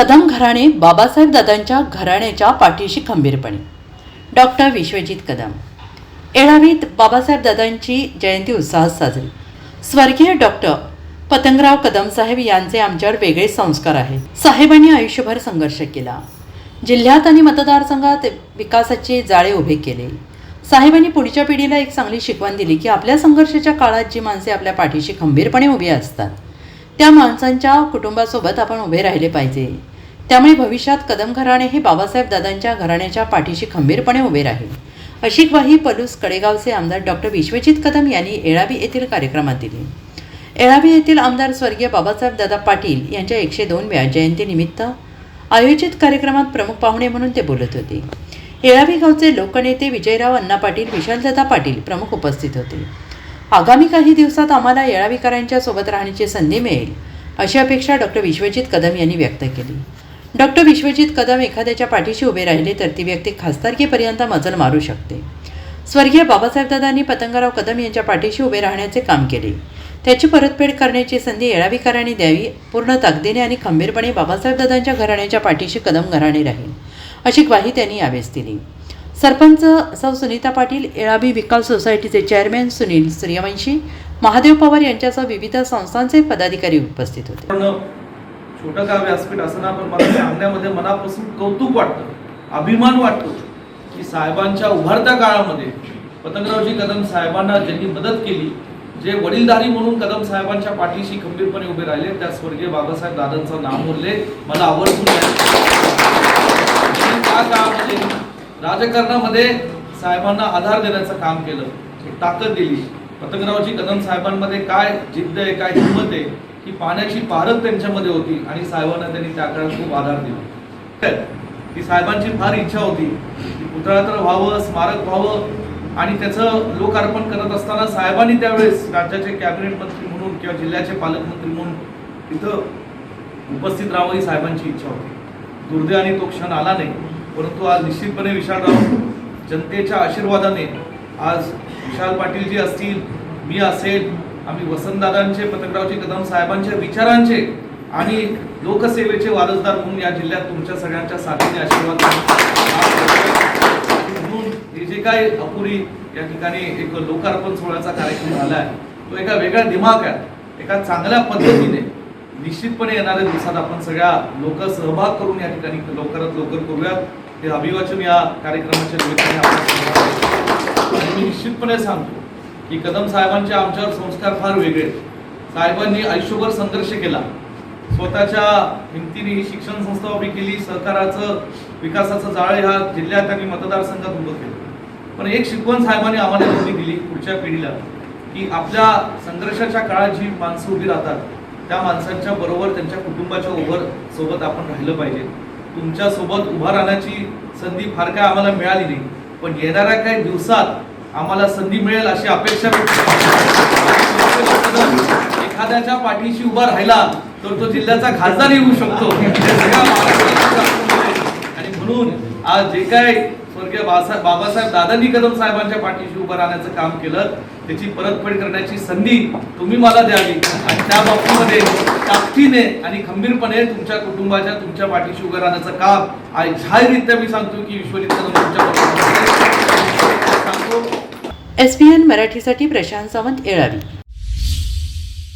कदम घराणे बाबासाहेब दादांच्या घराण्याच्या पाठीशी खंबीरपणे. डॉक्टर विश्वजित कदम. येळावीत बाबासाहेब दादांची जयंती उत्साहात साजरी. स्वर्गीय डॉक्टर पतंगराव कदम साहेब यांचे आमच्यावर वेगळे संस्कार आहेत साहेबांनी आयुष्यभर संघर्ष केला. जिल्ह्यात आणि मतदारसंघात विकासाचे जाळे उभे केले. साहेबांनी पुढच्या पिढीला एक चांगली शिकवण दिली की आपल्या संघर्षाच्या काळात जी माणसे आपल्या पाठीशी खंबीरपणे उभी असतात त्या माणसांच्या कुटुंबासोबत आपण उभे राहिले पाहिजे. त्यामुळे भविष्यात कदम घराणे हे बाबासाहेब दादांच्या घराण्याच्या पाठीशी खंबीरपणे उभे राहील. अशी ग्वाही पलूस कडेगावचे आमदार डॉक्टर विश्वजित कदम यांनी येळावी येथील कार्यक्रमात दिली. एळावी येथील आमदार स्वर्गीय बाबासाहेब दादा पाटील यांच्या एकशे दोन व्या जयंतीनिमित्त आयोजित कार्यक्रमात प्रमुख पाहुणे म्हणून ते बोलत होते. येळावी गावचे लोकनेते विजयराव अण्णा पाटील विशालदादा पाटील प्रमुख उपस्थित होते. आगामी काही दिवसात आम्हाला येळावीकरांच्या सोबत राहण्याची संधी मिळेल अशी अपेक्षा डॉक्टर विश्वजित कदम यांनी व्यक्त केली. डॉक्टर विश्वजित कदम एखाद्याच्या पाठीशी उभे राहिले तर ती व्यक्ती खासदारकीपर्यंत मजल मारू शकते. स्वर्गीय बाबासाहेब दादांनी पतंगराव कदम यांच्या पाठीशी उभे राहण्याचे काम केले. त्याची परतफेड करण्याची संधी येळावीकरांनी द्यावी पूर्ण ताकदीने आणि खंबीरपणे बाबासाहेब दादांच्या घराण्याच्या पाठीशी कदम घराणे राहील अशी ग्वाही त्यांनी यावेळेस दिली. सरपंच सौ सुनीता पाटील येळावी विकास सोसायटीचे चेअरमॅन सुनील सूर्यवंशी महादेव पवार यांच्यासह विविध संस्थांचे पदाधिकारी उपस्थित होते. छोटं का व्यासपीठ असताना पण मला सांगण्यामध्ये मनापासून कौतुक वाटतं अभिमान वाटतो की साहेबांच्या उभारत्या काळामध्ये पतंगरावजी कदम साहेबांना ज्यांनी मदत केली जे वडीलधारी म्हणून कदम साहेबांच्या पाठीशी खंबीरपणे उभे राहिले त्या स्वर्गीय बाबासाहेब दादांचं नाव बोलले मला आवर्जून त्या काळामध्ये राजकारणामध्ये साहेबांना आधार देण्याचं काम केलं ताकद दिली. पतंगरावजी कदम साहेबांमध्ये काय जिद्द आहे काय हिंमत आहे की पाण्याची पारत त्यांच्यामध्ये होती आणि साहेबांना त्यांनी त्या काळात खूप आधार दिला. की साहेबांची फार इच्छा होती. की पुतळा तर व्हावं स्मारक व्हावं आणि त्याचं लोकार्पण करत असताना साहेबांनी त्यावेळेस राज्याचे कॅबिनेट मंत्री म्हणून किंवा जिल्ह्याचे पालकमंत्री म्हणून तिथं उपस्थित राहावं ही साहेबांची इच्छा होती. दुर्दैवाने तो क्षण आला नाही परंतु आज निश्चितपणे विशालराव जनतेच्या आशीर्वादाने आज विशाल पाटील जी असतील मी असेल आम्ही वसंतदादांचे पतंगरावजी कदम साहेबांच्या विचारांचे आणि लोकसेवेचे वारसदार म्हणून या जिल्ह्यात तुमच्या सगळ्यांच्या साथीने आशीर्वाद म्हणून हे जे काय अपुरी या ठिकाणी एक लोकार्पण सोहळ्याचा कार्यक्रम झाला आहे तो एका वेगळ्या दिमागात एका चांगल्या पद्धतीने निश्चितपणे येणाऱ्या दिवसात आपण सगळ्या लोक सहभाग करून या ठिकाणी लवकरात लवकर करूयात. हे अभिवाचन या कार्यक्रमाच्या निमित्ताने आपण मी निश्चितपणे सांगतो की कदम साहेबांचे आमच्यावर संस्कार फार वेगळे. साहेबांनी आयुष्यभर संघर्ष केला. स्वतःच्या हिमतीने ही शिक्षण संस्था उभी केली. सहकाराचं विकासाचं जाळ ह्या जिल्ह्यात आणि मतदारसंघात उभं केलं. पण एक शिकवण साहेबांनी आम्हाला एवढी दिली पुढच्या पिढीला की आपल्या संघर्षाच्या काळात जी माणसं उभी राहतात त्या माणसांच्या बरोबर त्यांच्या कुटुंबाच्या उभं सोबत आपण राहिलं पाहिजे. तुमच्यासोबत उभा राहण्याची संधी फार काय आम्हाला मिळाली नाही. पण येणाऱ्या काही दिवसात आम्हाला संधी मिळेल अशी अपेक्षा एखाद्याच्या पाठीशी उभा राहिला तर तो जिल्ह्याचा खासदार येऊ शकतो. आणि म्हणून आज जे काय स्वर्गीय बाबासाहेब दादानी कदम साहेबांच्या पाठीशी उभं राहण्याचं काम केलं त्याची परतफेड करण्याची संधी तुम्ही मला द्यावी. आणि त्या बाबतीमध्ये ताकदीने आणि खंबीरपणे तुमच्या कुटुंबाच्या तुमच्या पाठीशी उभं राहण्याचं काम आज जाहीररित्या मी सांगतो की Vishwajit Kadam S P N मराठीसाठी प्रशांत सावंत येळावी.